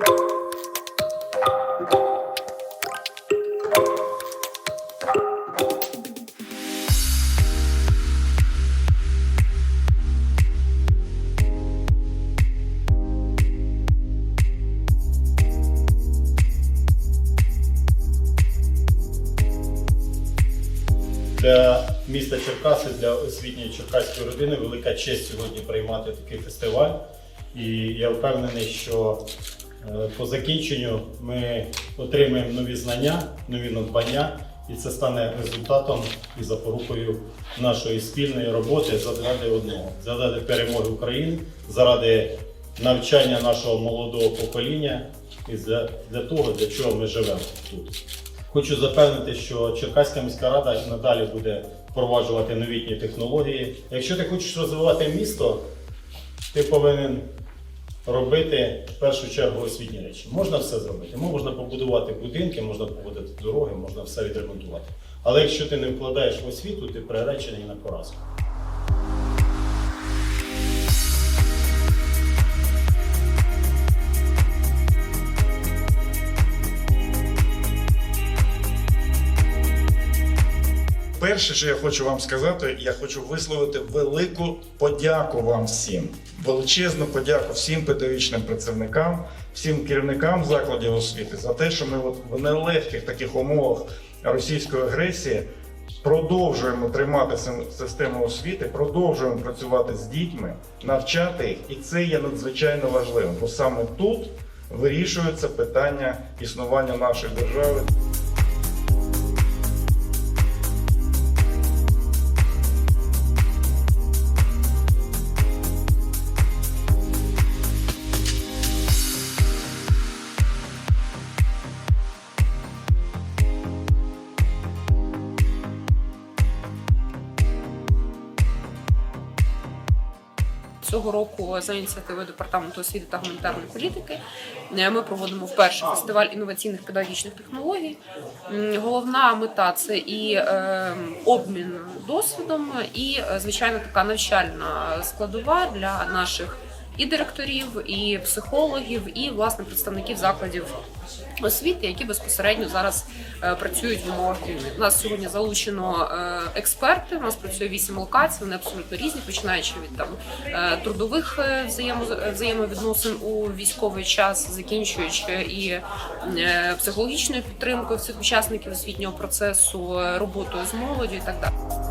Для міста Черкаси, для освітньої черкаської родини велика честь сьогодні приймати такий фестиваль. І я впевнений, що по закінченню ми отримаємо нові знання, нові надбання, і це стане результатом і запорукою нашої спільної роботи заради одного, заради перемоги України, заради навчання нашого молодого покоління і для того, для чого ми живемо тут. Хочу запевнити, що Черкаська міська рада надалі буде впроваджувати новітні технології. Якщо ти хочеш розвивати місто, ти повинен робити в першу чергу освітні речі. Можна все зробити. Можна побудувати будинки, можна побудувати дороги, можна все відремонтувати. Але якщо ти не вкладаєш в освіту, ти приречений на поразку. Перше, що я хочу вам сказати, я хочу висловити велику подяку вам всім. Величезну подяку всім педагогічним працівникам, всім керівникам закладів освіти за те, що ми от в нелегких таких умовах російської агресії продовжуємо тримати систему освіти, продовжуємо працювати з дітьми, навчати їх, і це є надзвичайно важливим, бо саме тут вирішується питання існування нашої держави. Цього року за ініціативою департаменту освіти та гуманітарної політики е, ми проводимо вперше фестиваль інноваційних педагогічних технологій. Головна мета це і е, обмін досвідом, і е, звичайно така навчальна складова для наших і директорів, і психологів, і власне представників закладів освіти, які безпосередньо зараз е, працюють в умовах війни. У нас сьогодні залучено е, експерти. У нас працює вісім локацій. Вони абсолютно різні, починаючи від там е, трудових взаємо- взаємовідносин у військовий час, закінчуючи і психологічною підтримкою всіх учасників освітнього процесу, роботою з молоддю і так далі.